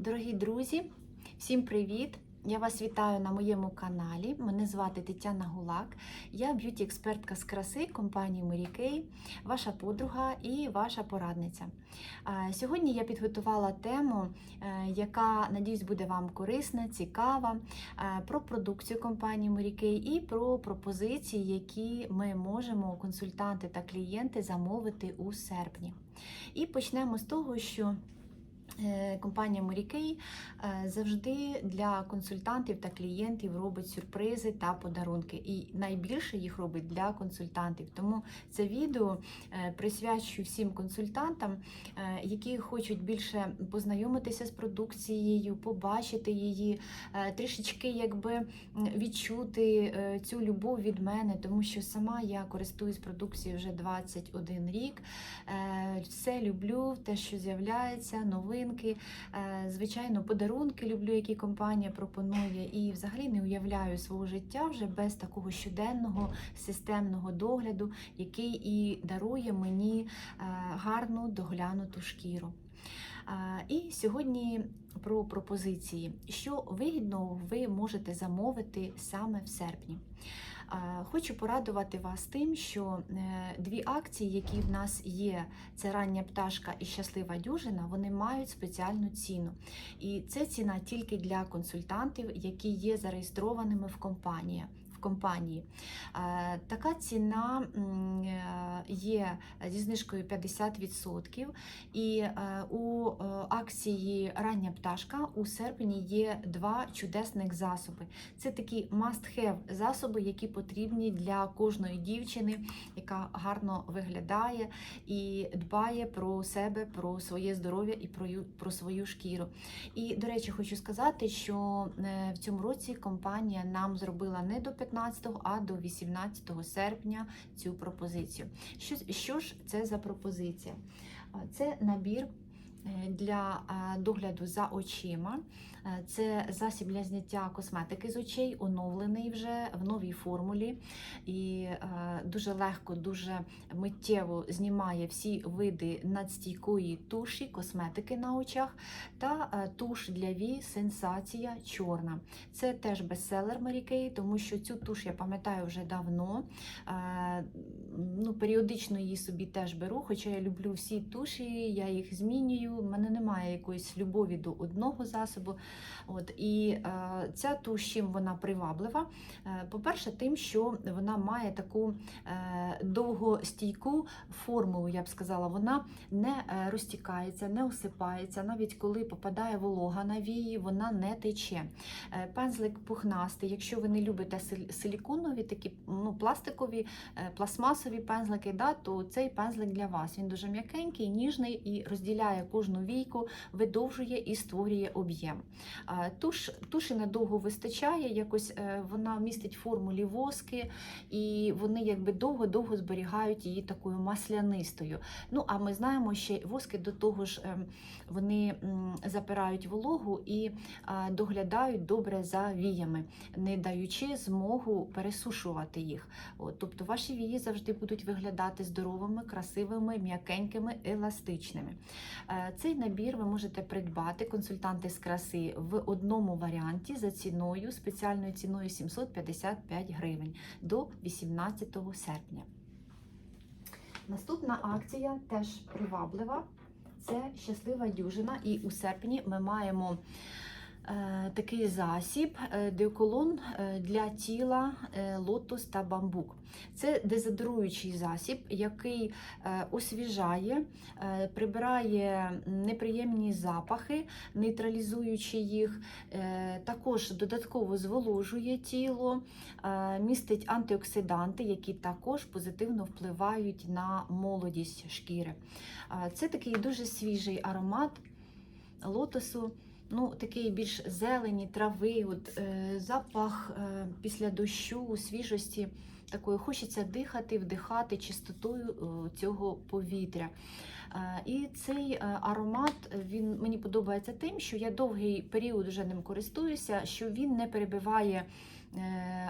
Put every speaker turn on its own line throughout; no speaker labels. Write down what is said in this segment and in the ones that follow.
Дорогі друзі, всім привіт! Я вас вітаю на моєму каналі. Мене звати Тетяна Гулак. Я б'юті-експертка з краси компанії Mary ваша подруга і ваша порадниця. Сьогодні я підготувала тему, е, яка, надіюсь, буде вам корисна, цікава, е, про продукцію компанії Mary і про пропозиції, які ми можемо, консультанти та клієнти, замовити у серпні. І почнемо з того, що Компанія Mary Kay е, завжди для консультантів та клієнтів робить сюрпризи та подарунки. І найбільше їх робить для консультантів. Тому це відео е, присвячую всім консультантам, е, які хочуть більше познайомитися з продукцією, побачити її, е, трішечки якби відчути е, цю любов від мене, тому що сама я користуюсь продукцією вже 21 рік. Е, Все люблю, те, що з'являється, новинки. Е, Звичайно, подарунки люблю, які компанія пропонує, і взагалі не уявляю свого життя вже без такого щоденного системного догляду, який і дарує мені е, гарну доглянуту шкіру. Е, І сьогодні про пропозиції, що вигідно ви можете замовити саме в серпні. Хочу порадувати вас тим, що е, дві акції, які в нас є, це рання пташка і щаслива дюжина, вони мають спеціальну ціну. І це ціна тільки для консультантів, які є зареєстрованими в компанії. Компанії. Е, Така ціна е, є зі знижкою 50%. І е, у акції Рання пташка у серпні є два чудесних засоби. Це такі must-have засоби, які потрібні для кожної дівчини, яка гарно виглядає і дбає про себе, про своє здоров'я і про, свою шкіру. І, до речі, хочу сказати, що в цьому році компанія нам зробила не до 15, а до 18 серпня цю пропозицію. Що, що ж це за пропозиція? Це набір е, для е, догляду за очима. Е, Це засіб для зняття косметики з очей, оновлений вже в новій формулі. І е, дуже легко, дуже миттєво знімає всі види надстійкої туші, косметики на очах та е, туш для вій сенсація чорна. Це теж бестселер Kay, тому що цю туш я пам'ятаю вже давно. Е, Ну, періодично її собі теж беру, хоча я люблю всі туші, я їх змінюю. У мене немає якоїсь любові до одного засобу. От, і е, ця туш чим вона приваблива. Е, по-перше, тим, що вона має таку е, довгостійку формулу, я б сказала, вона не е, розтікається, не осипається. Навіть коли попадає волога на вії, вона не тече. Е, Пензлик пухнастий. Якщо ви не любите силіконові, такі ну, пластикові, е, пластмасові пензлики, да, то цей пензлик для вас. Він дуже м'якенький, ніжний і розділяє кожну війку, видовжує і створює об'єм. Е, Туш, туші надовго вистачає, якось е, вона містить формулі воски, і вони якби довго-довго зберігають її такою маслянистою. Ну, а ми знаємо, що воски до того ж ем, вони запирають вологу і доглядають добре за віями, не даючи змогу пересушувати їх. Тобто ваші вії завжди будуть виглядати здоровими, красивими, м'якенькими, еластичними. Цей набір ви можете придбати консультанти з краси в одному варіанті за ціною, спеціальною ціною 755 гривень до 18 серпня. Наступна акція теж приваблива. Це щаслива дюжина, і у серпні ми маємо такий засіб е, деоколон е, для тіла е, лотос та бамбук. Це дезодоруючий засіб, який е, освіжає, е, прибирає неприємні запахи, нейтралізуючи їх, е, також додатково зволожує тіло, е, містить антиоксиданти, які також позитивно впливають на молодість шкіри. Е, Це такий дуже свіжий аромат лотосу. Ну, такий більш зелені, трави, от, е, запах е, після дощу, свіжості. Такої хочеться дихати, вдихати чистотою е, цього повітря. Е, І цей е, аромат він мені подобається тим, що я довгий період вже ним користуюся, що він не перебиває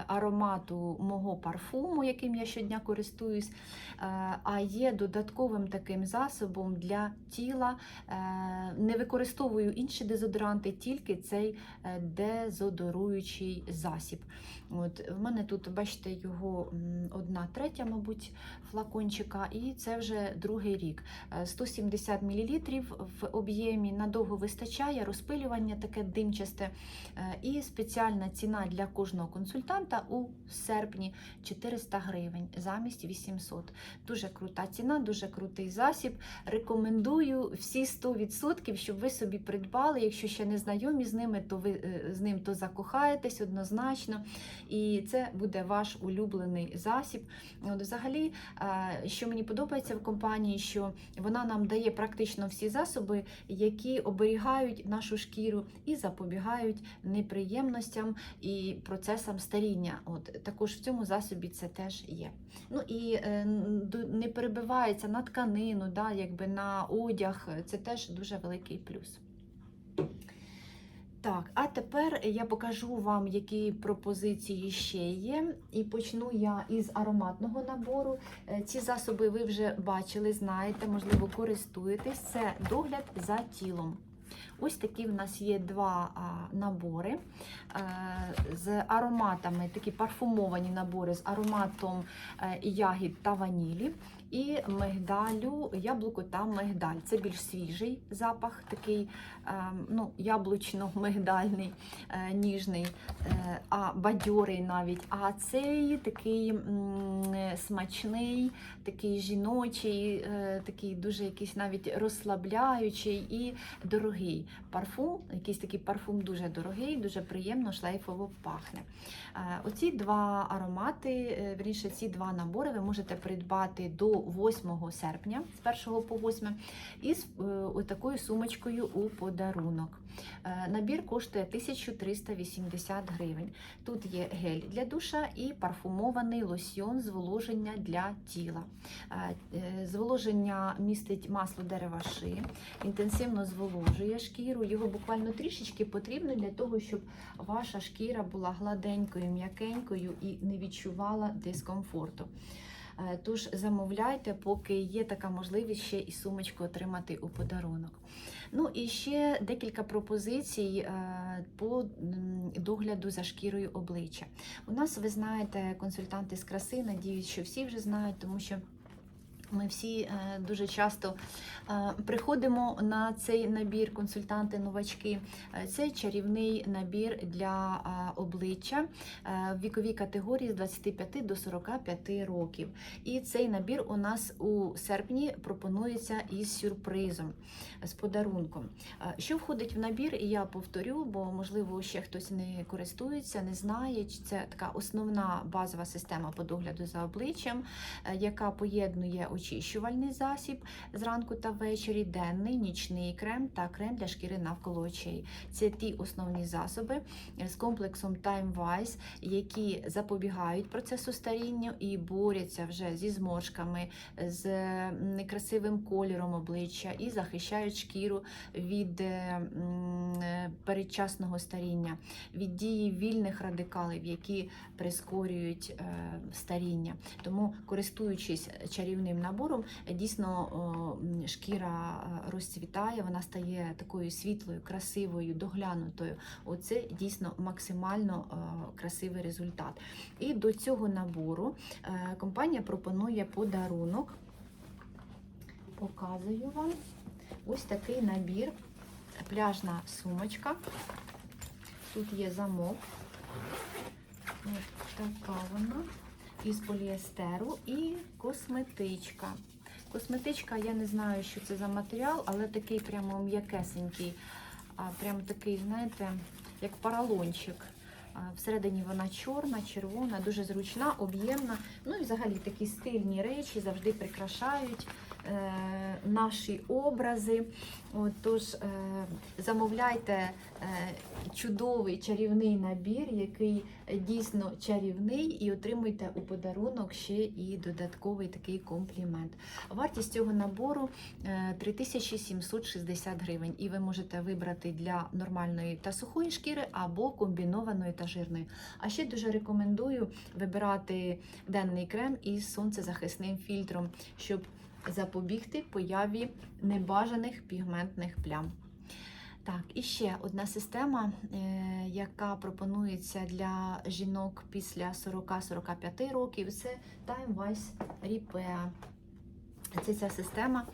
аромату мого парфуму, яким я щодня користуюсь, е, а є додатковим таким засобом для тіла. Е, Не використовую інші дезодоранти, тільки цей е, дезодоруючий засіб. От, в мене тут, бачите, його одна третя, мабуть, флакончика, і це вже другий рік. Е, 170 мл в об'ємі надовго вистачає, розпилювання таке димчасте. Е, І спеціальна ціна для кожного консультанта у серпні 400 гривень замість 800. Дуже крута ціна, дуже крутий засіб. Рекомендую всі 100%, щоб ви собі придбали. Якщо ще не знайомі з ними, то ви е, з ним то закохаєтесь однозначно. І це буде ваш улюблений засіб. От взагалі, що мені подобається в компанії, що вона нам дає практично всі засоби, які оберігають нашу шкіру і запобігають неприємностям і процесам старіння. От також в цьому засобі це теж є. Ну і е, не перебивається на тканину, да, якби на одяг. Це теж дуже великий плюс. Так, а тепер я покажу вам, які пропозиції ще є. І почну я із ароматного набору. Е, Ці засоби ви вже бачили, знаєте, можливо, користуєтесь. Це догляд за тілом. Ось такі в нас є два набори е, з ароматами, такі парфумовані набори з ароматом е, ягід та ванілі. І мигдалю, яблуко та мигдаль. Це більш свіжий запах, такий е, ну, яблучно-мигдальний, ніжний, а бадьорий навіть. А цей такий смачний, такий жіночий, такий дуже якийсь навіть розслабляючий і дорогий парфум. Якийсь такий парфум дуже дорогий, дуже приємно, шлейфово пахне. Е, Оці два аромати, е, вірніше, ці два набори ви можете придбати до 8 серпня, з 1 по 8, із е, отакою сумочкою у подарунок. Набір коштує 1380 гривень. Тут є гель для душа і парфумований лосьйон зволоження для тіла. Зволоження містить масло дерева ши, інтенсивно зволожує шкіру. Його буквально трішечки потрібно для того, щоб ваша шкіра була гладенькою, м'якенькою і не відчувала дискомфорту. Е, Тож замовляйте, поки є така можливість ще і сумочку отримати у подарунок. Ну і ще декілька пропозицій е, по догляду за шкірою обличчя. У нас, ви знаєте, консультанти з краси, надіюсь, що всі вже знають, тому що. Ми всі е, дуже часто е, приходимо на цей набір консультанти-новачки. Е, Це чарівний набір для обличчя в віковій категорії з 25 до 45 років. І цей набір у нас у серпні пропонується із сюрпризом, з подарунком. Що входить в набір, я повторю, бо можливо ще хтось не користується, не знає. Це така основна базова система по догляду за обличчям, яка поєднує очищувальний засіб зранку та ввечері, денний, нічний крем та крем для шкіри навколо очей. Це ті основні засоби з комплексом Time Wise, які запобігають процесу старіння і борються вже зі зморшками, з некрасивим кольором обличчя і захищають шкіру від е, е, передчасного старіння, від дії вільних радикалів, які прискорюють е, старіння. Тому, користуючись чарівним набором, дійсно шкіра е, розцвітає, вона стає такою світлою, красивою, доглянутою. Оце дійсно максимально е, красивий результат. І до цього набору е, компанія пропонує подарунок. Показую вам ось такий набір, пляжна сумочка. Тут є замок. Ось така вона із поліестеру і косметичка. Косметичка, я не знаю, що це за матеріал, але такий прямо м'якесенький, прям такий, знаєте, як паралончик. Всередині вона чорна, червона, дуже зручна, об'ємна. Ну і взагалі такі стильні речі завжди прикрашають наші образи. От, тож е, замовляйте е, чудовий чарівний набір, який е, дійсно чарівний, і отримуйте у подарунок ще і додатковий такий комплімент. Вартість цього набору е, 3760 гривень, і ви можете вибрати для нормальної та сухої шкіри або комбінованої та жирної. А ще дуже рекомендую вибирати денний крем із сонцезахисним фільтром, щоб запобігти появі небажаних пігментних плям. Так, і ще одна система, е, яка пропонується для жінок після 40-45 років, це Time Wise Repair. Це ця система,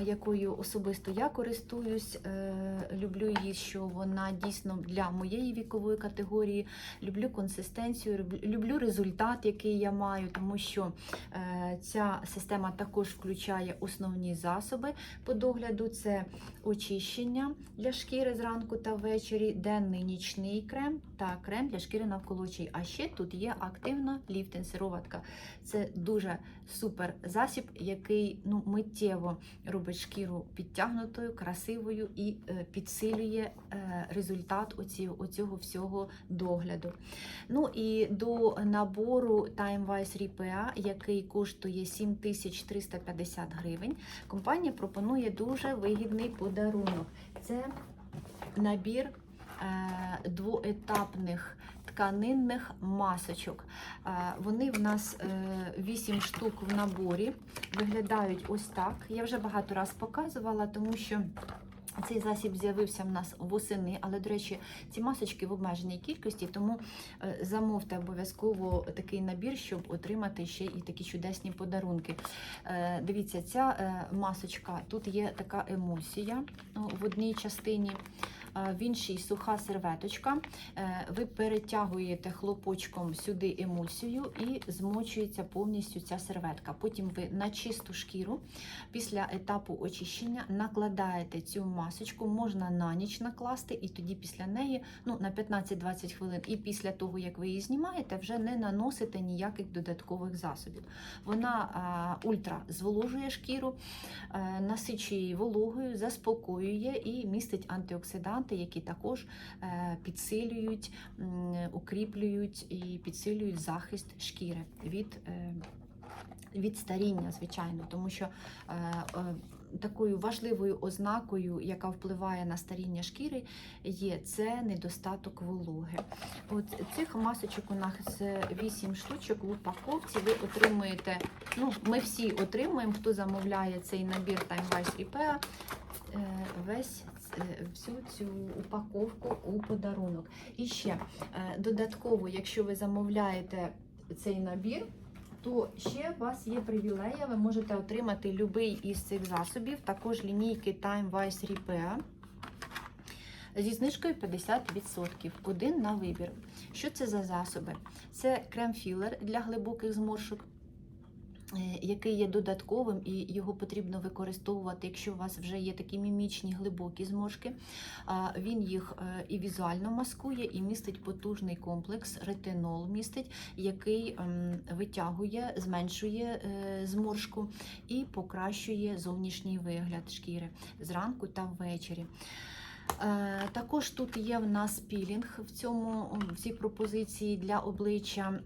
якою особисто я користуюсь. Е, Люблю її, що вона дійсно для моєї вікової категорії. Люблю консистенцію, люблю- результат, який я маю, тому що е, ця система також включає основні засоби по догляду: це очищення для шкіри зранку та ввечері, денний нічний крем та крем для шкіри навколо очей. А ще тут є активна ліфтинг сироватка. Це дуже супер засіб, який ну, миттєво робить шкіру підтягнутою, красивою і е, підсилює е, результат оцього всього догляду. Ну і до набору Time Wise Repair, який коштує 7350 гривень, компанія пропонує дуже вигідний подарунок. Це набір е, двоетапних тканинних масочок. Е, Вони в нас 8 штук в наборі, виглядають ось так. Я вже багато раз показувала, тому що. Цей засіб з'явився в нас восени, але, до речі, ці масочки в обмеженій кількості, тому е, замовте обов'язково такий набір, щоб отримати ще і такі чудесні подарунки. Е, Дивіться, ця е, масочка, тут є така емульсія ну, в одній частині, е, в іншій суха серветочка. Е, Ви перетягуєте хлопочком сюди емульсію і змочується повністю ця серветка. Потім ви на чисту шкіру після етапу очищення накладаєте цю масочку, можна на ніч накласти, і тоді після неї ну, на 15-20 хвилин, і після того, як ви її знімаєте, вже не наносите ніяких додаткових засобів. Вона ультра зволожує шкіру, е, насичує її вологою, заспокоює і містить антиоксиданти, які також е, підсилюють, укріплюють і підсилюють захист шкіри від. е, від старіння, звичайно, тому що е, такою важливою ознакою, яка впливає на старіння шкіри, є це недостаток вологи. От цих масочок у нас 8 штучок в упаковці. Ви отримуєте, ну, ми всі отримуємо, хто замовляє цей набір Time Wise Repair, весь всю цю упаковку у подарунок. І ще е, додатково, якщо ви замовляєте цей набір, то ще у вас є привілея, ви можете отримати будь-який із цих засобів, також лінійки Time Wise Repair зі знижкою 50%. Один на вибір. Що це за засоби? Це крем-філер для глибоких зморшок. Е, Який є додатковим, і його потрібно використовувати, якщо у вас вже є такі мімічні глибокі зморшки. Він їх е, і візуально маскує, і містить потужний комплекс, ретинол містить, який ем, витягує, зменшує е, зморшку і покращує зовнішній вигляд шкіри зранку та ввечері. Е, Також тут є в нас пілінг в цьому в цій пропозиції для обличчя.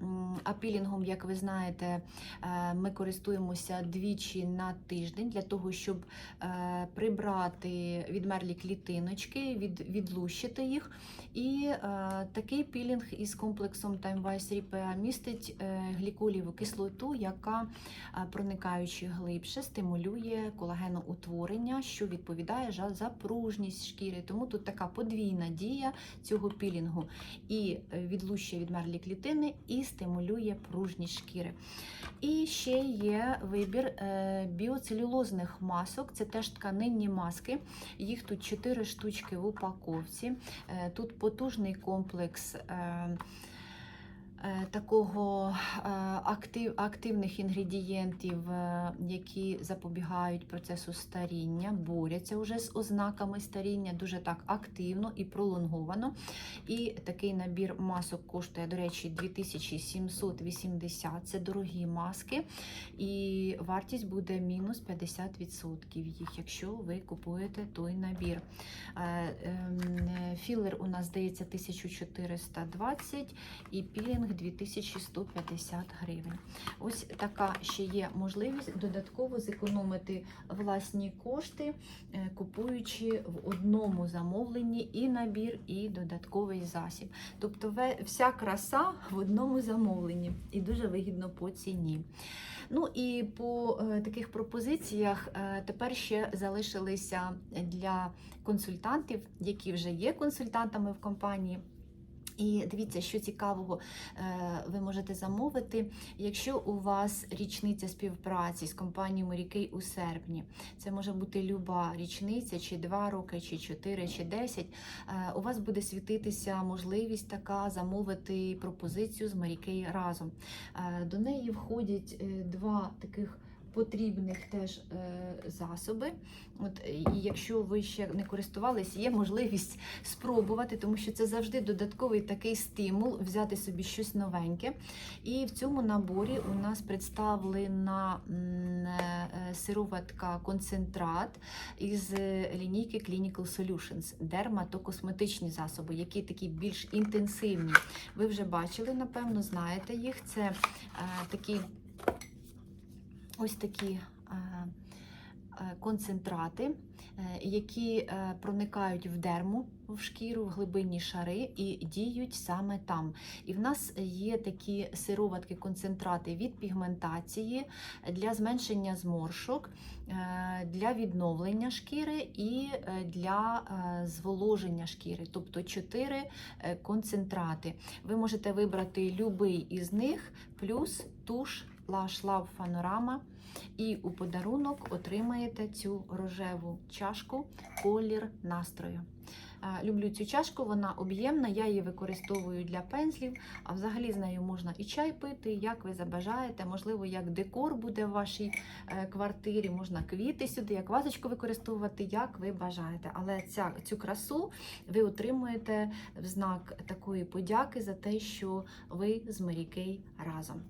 А пілінгом, як ви знаєте, е, ми користуємося двічі на тиждень для того, щоб е, прибрати відмерлі клітиночки, від, відлущити їх. І такий пілінг із комплексом Wise Repair містить гліколіву кислоту, яка, проникаючи глибше, стимулює колагеноутворення, що відповідає за пружність шкіри. Тому тут така подвійна дія цього пілінгу і е, відлущує відмерлі клітини, і стимулює пружність шкіри. І ще є вибір е, біоцелюлозних масок, це теж тканинні маски. Їх тут 4 штучки в упаковці. Е, Тут потужний комплекс. Е, Такого е, актив, активних інгредієнтів, е, які запобігають процесу старіння, борються вже з ознаками старіння, дуже так активно і пролонговано. І такий набір масок коштує, до речі, 2780. Це дорогі маски, і вартість буде мінус 50% їх, якщо ви купуєте той набір. Ем, Філер у нас здається 1420 і пілінг 2150 гривень. Ось така ще є можливість додатково зекономити власні кошти, е, купуючи в одному замовленні і набір, і додатковий засіб. Тобто вся краса в одному замовленні і дуже вигідно по ціні. Ну і по е, таких пропозиціях е, тепер ще залишилися для консультантів, які вже є консультантами в компанії. І дивіться, що цікавого е, ви можете замовити, якщо у вас річниця співпраці з компанією Mary у серпні. Це може бути люба річниця, чи 2 роки, чи 4, чи 10. Е, У вас буде світитися можливість така замовити пропозицію з Kay разом. Е, До неї входять два таких потрібних теж е, засоби. От, і якщо ви ще не користувались, є можливість спробувати, тому що це завжди додатковий такий стимул взяти собі щось новеньке. І в цьому наборі у нас представлена е, сироватка концентрат із е, лінійки Clinical Solutions, дерматокосметичні засоби, які такі більш інтенсивні. Ви вже бачили, напевно, знаєте їх. Це е, такі ось такі е, е, концентрати, е, які проникають в дерму, в шкіру, в глибинні шари і діють саме там. І в нас є такі сироватки, концентрати від пігментації для зменшення зморшок, для відновлення шкіри і для зволоження шкіри, тобто чотири концентрати. Ви можете вибрати будь-який із них, плюс туш Lush Love Panorama. І у подарунок отримаєте цю рожеву чашку колір настрою. Люблю цю чашку, вона об'ємна, я її використовую для пензлів, а взагалі з нею можна і чай пити, як ви забажаєте. Можливо, як декор буде в вашій е, квартирі, можна квіти сюди, як вазочку використовувати, як ви бажаєте. Але ця, цю красу ви отримуєте в знак такої подяки за те, що ви з Марікей разом.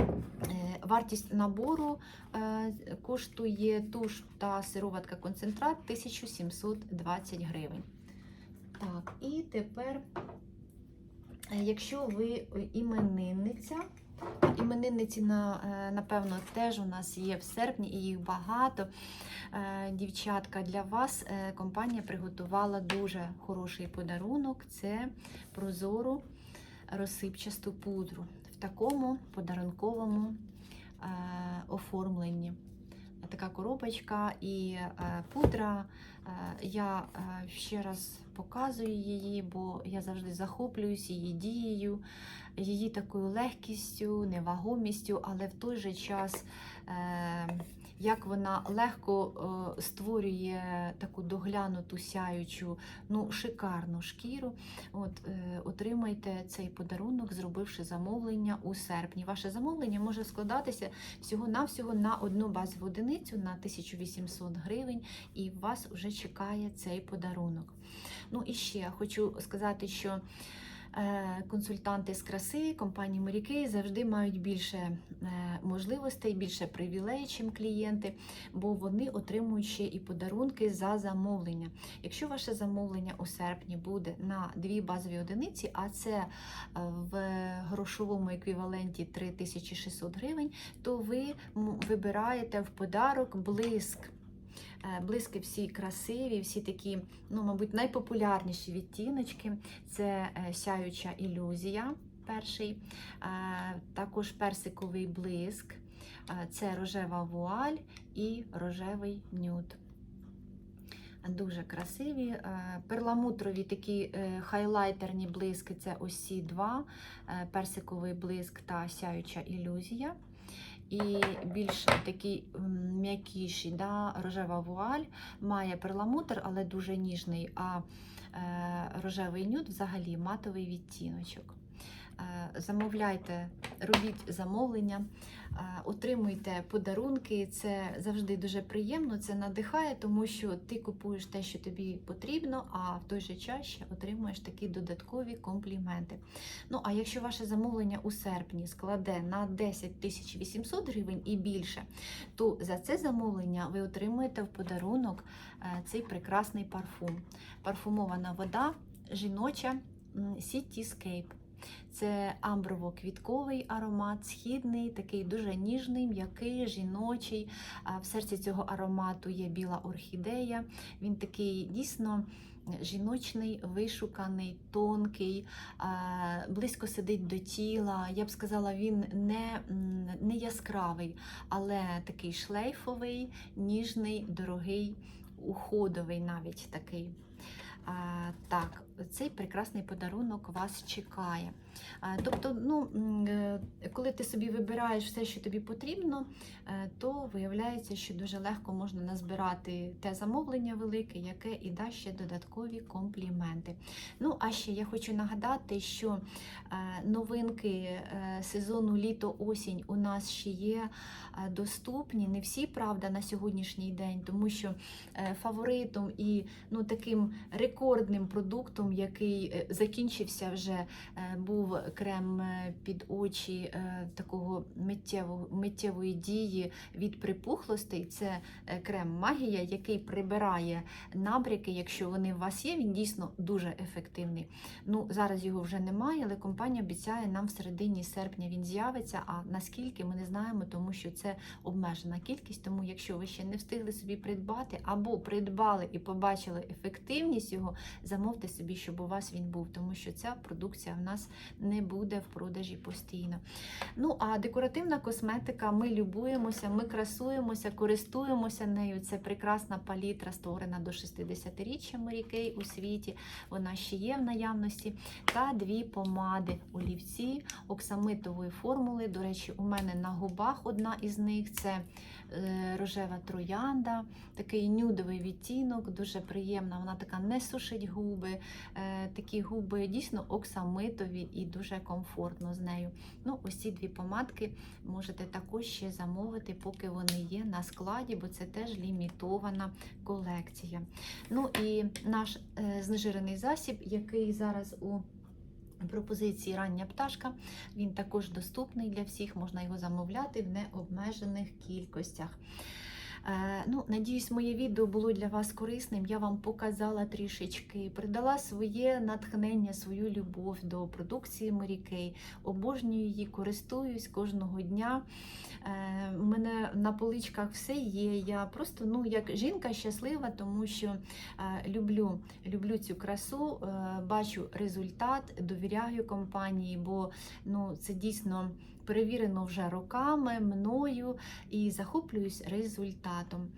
Е, Вартість набору е, коштує туш та сироватка концентрат 1720 гривень. Так, і тепер, е, якщо ви іменинниця, іменинниці, напевно, теж у нас є в серпні, і їх багато. Дівчатка, для вас компанія приготувала дуже хороший подарунок це прозору розсипчасту пудру такому подарунковому е, оформленні. Така коробочка і е, пудра. Е, я ще раз показую її, бо я завжди захоплююсь її дією, її такою легкістю, невагомістю, але в той же час. Як вона легко е, створює таку доглянуту сяючу, ну, шикарну шкіру. От, е, Отримайте цей подарунок, зробивши замовлення у серпні. Ваше замовлення може складатися всього-навсього на одну базову одиницю на 1800 гривень, і вас вже чекає цей подарунок. Ну і ще хочу сказати, що. Е, Консультанти з краси компанії Kay завжди мають більше е, можливостей, більше привілей, чим клієнти, бо вони отримують ще і подарунки за замовлення. Якщо ваше замовлення у серпні буде на дві базові одиниці, а це е, в грошовому еквіваленті 3600 гривень, то ви вибираєте в подарок блиск. Е, Блиски всі красиві, всі такі, ну, мабуть, найпопулярніші відтіночки. Це е, сяюча ілюзія, перший, е, також персиковий блиск, це рожева вуаль і рожевий нюд. Дуже красиві. Перламутрові такі хайлайтерні блиски це ось ці два: персиковий блиск та сяюча ілюзія. І більш такий м'якіший, да, рожева вуаль має перламутр, але дуже ніжний, а е, рожевий нюд взагалі матовий відтіночок. Е, Замовляйте, робіть замовлення, е, отримуйте подарунки. Це завжди дуже приємно, це надихає, тому що ти купуєш те, що тобі потрібно, а в той же час ще отримуєш такі додаткові компліменти. Ну, а якщо ваше замовлення у серпні складе на 10 тисяч 800 гривень і більше, то за це замовлення ви отримуєте в подарунок е, цей прекрасний парфум. Парфумована вода жіноча Cityscape. Це амброво-квітковий аромат, східний, такий дуже ніжний, м'який, жіночий. В серці цього аромату є біла орхідея. Він такий дійсно жіночний, вишуканий, тонкий, близько сидить до тіла. Я б сказала, він не, не яскравий, але такий шлейфовий, ніжний, дорогий, уходовий навіть такий. Так, цей прекрасний подарунок вас чекає. Тобто, ну, е, коли ти собі вибираєш все, що тобі потрібно, е, то виявляється, що дуже легко можна назбирати те замовлення велике, яке і дасть ще додаткові компліменти. Ну, а ще я хочу нагадати, що е, новинки сезону літо-осінь у нас ще є доступні. Не всі, правда, на сьогоднішній день, тому що фаворитом і ну, таким рекордним продуктом, який е, закінчився вже, е, був крем е, під очі такого миттєвої дії від припухлостей. Це крем Магія, який прибирає набряки. Якщо вони у вас є, він дійсно дуже ефективний. Ну, зараз його вже немає, але компанія обіцяє нам в середині серпня він з'явиться. А наскільки ми не знаємо, тому що це обмежена кількість. Тому, якщо ви ще не встигли собі придбати або придбали і побачили ефективність його, замовте собі, щоб у вас він був, тому що ця продукція в нас не буде в продажі постійно. Ну а декоративна косметика, ми любуємося, ми красуємося, користуємося нею. Це прекрасна палітра, створена до 60-річчя Марікей у світі. Вона ще є в наявності. Та дві помади олівці оксамитової формули. До речі, у мене на губах одна із них це е, рожева троянда, такий нюдовий відтінок, дуже приємна. Вона така не сушить губи. Е, такі губи дійсно оксамитові і дуже комфортно з нею. Ну, ось ці дві помадки можете також ще замовити, поки вони є на складі, бо це теж лімітована колекція. Ну і наш е, знежирений засіб, який зараз у пропозиції рання пташка, він також доступний для всіх, можна його замовляти в необмежених кількостях. Е, Ну, надіюсь, моє відео було для вас корисним. Я вам показала трішечки, придала своє натхнення, свою любов до продукції Mary Обожнюю її, користуюсь кожного дня. Е, У мене на поличках все є. Я просто ну, як жінка щаслива, тому що е, люблю, люблю цю красу, е, бачу результат, довіряю компанії, бо ну, це дійсно перевірено вже роками мною і захоплююсь результатом.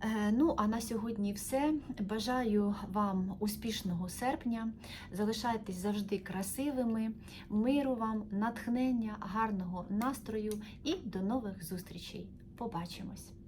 Е, Ну, а на сьогодні все. Бажаю вам успішного серпня. Залишайтесь завжди красивими, миру вам, натхнення, гарного настрою і до нових зустрічей. Побачимось!